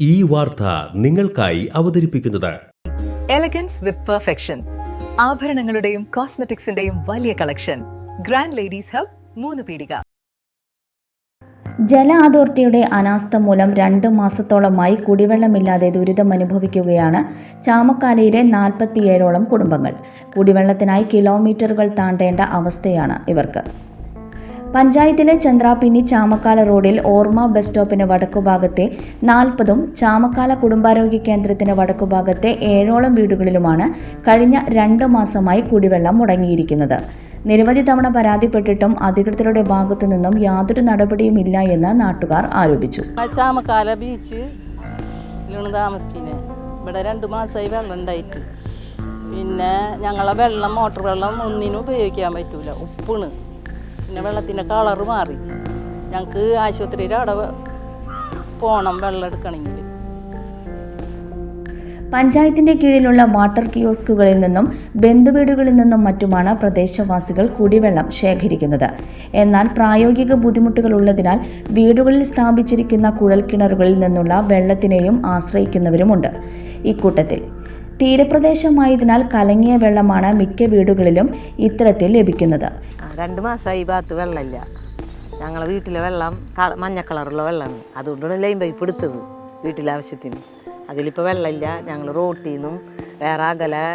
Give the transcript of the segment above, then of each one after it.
ഈ വാർത്ത നിങ്ങൾക്കായി അവതരിപ്പിക്കുന്നത്. എലഗൻസ് വിത്ത് പെർഫെക്ഷൻ ആഭരണങ്ങളുടെയും കോസ്മെറ്റിക്സിന്റെയും വലിയ കളക്ഷൻ. ഗ്രാൻഡ് ലേഡീസ് ഹബ് മൂന്ന് പീടിക. ജല അതോറിറ്റിയുടെ അനാസ്ഥ മൂലം രണ്ട് മാസത്തോളമായി കുടിവെള്ളമില്ലാതെ ദുരിതമനുഭവിക്കുകയാണ് ചാമക്കാലയിലെ നാൽപ്പത്തിയേഴോളം കുടുംബങ്ങൾ. കുടിവെള്ളത്തിനായി കിലോമീറ്ററുകൾ താണ്ടേണ്ട അവസ്ഥയാണ് ഇവർക്ക്. പഞ്ചായത്തിലെ ചന്ദ്രാപിന്നി ചാമക്കാല റോഡിൽ ഓർമ്മ ബസ് സ്റ്റോപ്പിന് വടക്കുഭാഗത്തെ നാൽപ്പതും ചാമക്കാല കുടുംബാരോഗ്യ കേന്ദ്രത്തിന് വടക്കുഭാഗത്തെ ഏഴോളം വീടുകളിലുമാണ് കഴിഞ്ഞ രണ്ട് മാസമായി കുടിവെള്ളം മുടങ്ങിയിരിക്കുന്നത്. നിരവധി തവണ പരാതിപ്പെട്ടിട്ടും അധികൃതരുടെ ഭാഗത്തു നിന്നും യാതൊരു നടപടിയും ഇല്ല എന്ന് നാട്ടുകാർ ആരോപിച്ചു. ചാമക്കാല ബീച്ച് ഇവിടെ രണ്ട് മാസമായി വെള്ളം ഉണ്ടായിട്ട്. പിന്നെ ഞങ്ങളെ വെള്ളം മോട്ടോർ വെള്ളം ഒന്നിനും ഉപയോഗിക്കാൻ പറ്റൂല. ഉപ്പിണ്. പിന്നെ വെള്ളത്തിന്റെ കളറ് മാറി. ഞങ്ങൾക്ക് ആശുപത്രിയിൽ അവിടെ പോകണം വെള്ളം എടുക്കണമെങ്കിൽ പഞ്ചായത്തിന്റെ കീഴിലുള്ള വാട്ടർ കിയോസ്കുകളിൽ നിന്നും ബന്ധുവീടുകളിൽ നിന്നും മറ്റുമാണ് പ്രദേശവാസികൾ കുടിവെള്ളം ശേഖരിക്കുന്നത്. എന്നാൽ പ്രായോഗിക ബുദ്ധിമുട്ടുകൾ ഉള്ളതിനാൽ വീടുകളിൽ സ്ഥാപിച്ചിരിക്കുന്ന കുഴൽക്കിണറുകളിൽ നിന്നുള്ള വെള്ളത്തിനെയും ആശ്രയിക്കുന്നവരുമുണ്ട്. ഇക്കൂട്ടത്തിൽ തീരപ്രദേശമായതിനാൽ കലങ്ങിയ വെള്ളമാണ് മിക്ക വീടുകളിലും ഇത്തരത്തിൽ ലഭിക്കുന്നത്. രണ്ടു മാസമായി ഭാഗത്ത് വെള്ളമില്ല. ഞങ്ങളെ വീട്ടിലെ വെള്ളം മഞ്ഞ കളറുള്ള വെള്ളമാണ് അതുകൊണ്ടാണ് ലൈൻ പൈപ്പ് എടുത്തത് വീട്ടിലെ ആവശ്യത്തിന്. അതിലിപ്പോൾ വെള്ളമില്ല. ഞങ്ങൾ റോട്ടിൽ നിന്നും വേറെ അകലെ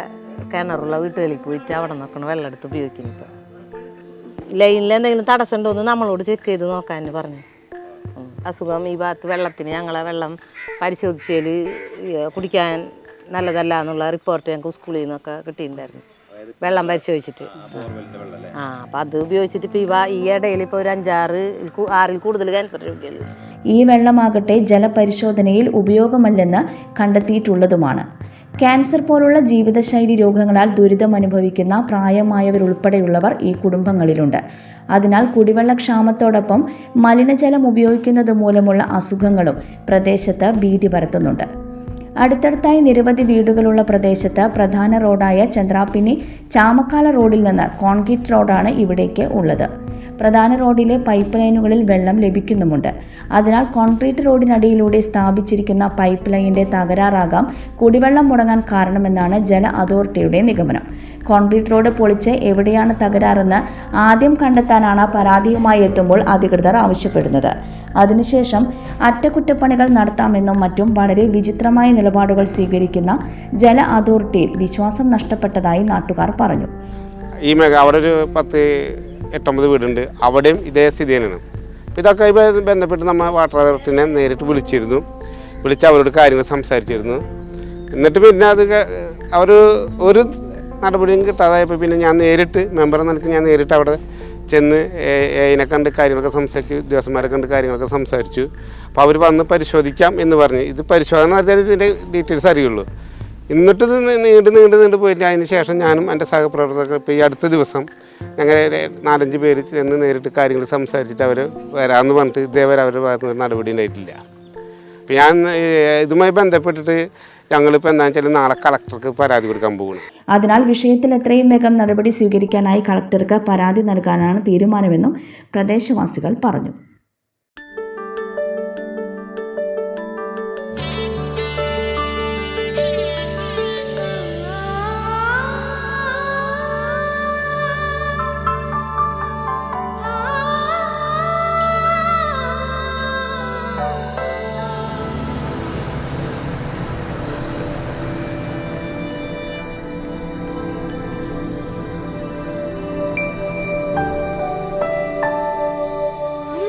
കിണറുള്ള വീട്ടുകളിൽ പോയിട്ട് അവിടെ നിന്നൊക്കെയാണ് വെള്ളം എടുത്ത് ഉപയോഗിക്കുന്നു ഇപ്പോൾ ലൈനിൽ എന്തെങ്കിലും തടസ്സം ഉണ്ടോ എന്ന് നമ്മളോട് ചെക്ക് ചെയ്ത് നോക്കാൻ പറഞ്ഞു. അസുഖം ഈ ഭാഗത്ത് വെള്ളത്തിന് ഞങ്ങളെ വെള്ളം പരിശോധിച്ചാൽ കുടിക്കാൻ നല്ലതല്ല എന്നുള്ള റിപ്പോർട്ട് ഞങ്ങൾക്ക് സ്കൂളിൽ നിന്നൊക്കെ കിട്ടിയിട്ടുണ്ടായിരുന്നു. വെള്ളം പരിശോധിച്ചിട്ട്. ആ അപ്പം അത് ഉപയോഗിച്ചിട്ട് ഇപ്പോൾ ഇവ ഈ ഇടയിൽ ഇപ്പോൾ ഒരു അഞ്ചാറ് ആറിൽ കൂടുതൽ ക്യാൻസർ രോഗികൾ. ഈ വെള്ളമാകട്ടെ ജലപരിശോധനയിൽ ഉപയോഗമല്ലെന്ന് കണ്ടെത്തിയിട്ടുള്ളതുമാണ്. ക്യാൻസർ പോലുള്ള ജീവിതശൈലി രോഗങ്ങളാൽ ദുരിതമനുഭവിക്കുന്ന പ്രായമായവരുൾപ്പെടെയുള്ളവർ ഈ കുടുംബങ്ങളിലുണ്ട്. അതിനാൽ കുടിവെള്ളക്ഷാമത്തോടൊപ്പം മലിനജലം ഉപയോഗിക്കുന്നത് മൂലമുള്ള അസുഖങ്ങളും പ്രദേശത്ത് ഭീതി പരത്തുന്നുണ്ട്. അടുത്തടുത്തായി നിരവധി വീടുകളുള്ള പ്രദേശത്ത് പ്രധാന റോഡായ ചന്ദ്രാപ്പിനി ചാമക്കാല റോഡിൽ നിന്ന് കോൺക്രീറ്റ് റോഡാണ് ഇവിടേക്ക് ഉള്ളത്. പ്രധാന റോഡിലെ പൈപ്പ് ലൈനുകളിൽ വെള്ളം ലഭിക്കുന്നുമുണ്ട്. അതിനാൽ കോൺക്രീറ്റ് റോഡിനടിയിലൂടെ സ്ഥാപിച്ചിരിക്കുന്ന പൈപ്പ് ലൈനിന്റെ തകരാറാകാം. കുടിവെള്ളം മുടങ്ങാൻ കാരണമെന്നാണ് ജല അതോറിറ്റിയുടെ നിഗമനം. കോൺക്രീറ്റ് റോഡ് പൊളിച്ച് എവിടെയാണ് തകരാറെന്ന് ആദ്യം കണ്ടെത്താനാണ് പരാതിയുമായി എത്തുമ്പോൾ അധികൃതർ ആവശ്യപ്പെടുന്നത്. അതിനുശേഷം അറ്റകുറ്റപ്പണികൾ നടത്താമെന്നും മറ്റും വളരെ വിചിത്രമായ നിലപാടുകൾ സ്വീകരിക്കുന്ന ജല അതോറിറ്റിയിൽ വിശ്വാസം നഷ്ടപ്പെട്ടതായി നാട്ടുകാർ പറഞ്ഞു. ഈ മേഖ അവിടെ ഒരു പത്ത് എട്ടൊമ്പത് വീടുണ്ട്. അവിടെയും ഇതേ സ്ഥിതി തന്നെയാണ് ഇതൊക്കെ ബന്ധപ്പെട്ട് നമ്മൾ വാട്ടർ അതോറിറ്റിനെ നേരിട്ട് വിളിച്ചിരുന്നു. വിളിച്ച് അവരോട് കാര്യങ്ങൾ സംസാരിച്ചിരുന്നു. എന്നിട്ട് പിന്നെ അത് അവർ ഒരു നടപടിയും കിട്ടാതായപ്പോൾ പിന്നെ ഞാൻ നേരിട്ട് മെമ്പർ നിലയ്ക്ക് ഞാൻ നേരിട്ട് അവിടെ ചെന്ന് അതിനെ കണ്ട് കാര്യങ്ങളൊക്കെ സംസാരിച്ചു ഉദ്യോഗസ്ഥന്മാരെ കണ്ട് കാര്യങ്ങളൊക്കെ സംസാരിച്ചു. അപ്പോൾ അവർ വന്ന് പരിശോധിക്കാം എന്ന് പറഞ്ഞു. ഇത് പരിശോധന നടത്തിയാൽ ഇതിന്റെ ഡീറ്റെയിൽസ് അറിയുള്ളൂ. എന്നിട്ട് നീണ്ട് നീണ്ട് നീണ്ട് പോയിട്ട് അതിന് ശേഷം ഞാനും എന്റെ സഹപ്രവർത്തകർ ഇപ്പോൾ ഈ അടുത്ത ദിവസം ഞങ്ങൾ നാലഞ്ച് പേര് ചെന്ന് നേരിട്ട് കാര്യങ്ങൾ സംസാരിച്ചിട്ട് അവർ വരാമെന്ന് പറഞ്ഞിട്ട് ഇതേവരെ അവരുടെ ഭാഗത്തുനിന്ന് നടപടി ഉണ്ടായിട്ടില്ല. ഞാൻ ഇതുമായി ബന്ധപ്പെട്ടിട്ട് ഞങ്ങളിപ്പോൾ എന്താ വെച്ചാൽ നാളെ കളക്ടർക്ക് പരാതി കൊടുക്കാൻ പോകുന്നു അതിനാൽ വിഷയത്തിൽ എത്രയും വേഗം നടപടി സ്വീകരിക്കാനായി കളക്ടർക്ക് പരാതി നൽകാനാണ് തീരുമാനമെന്നും പ്രദേശവാസികൾ പറഞ്ഞു.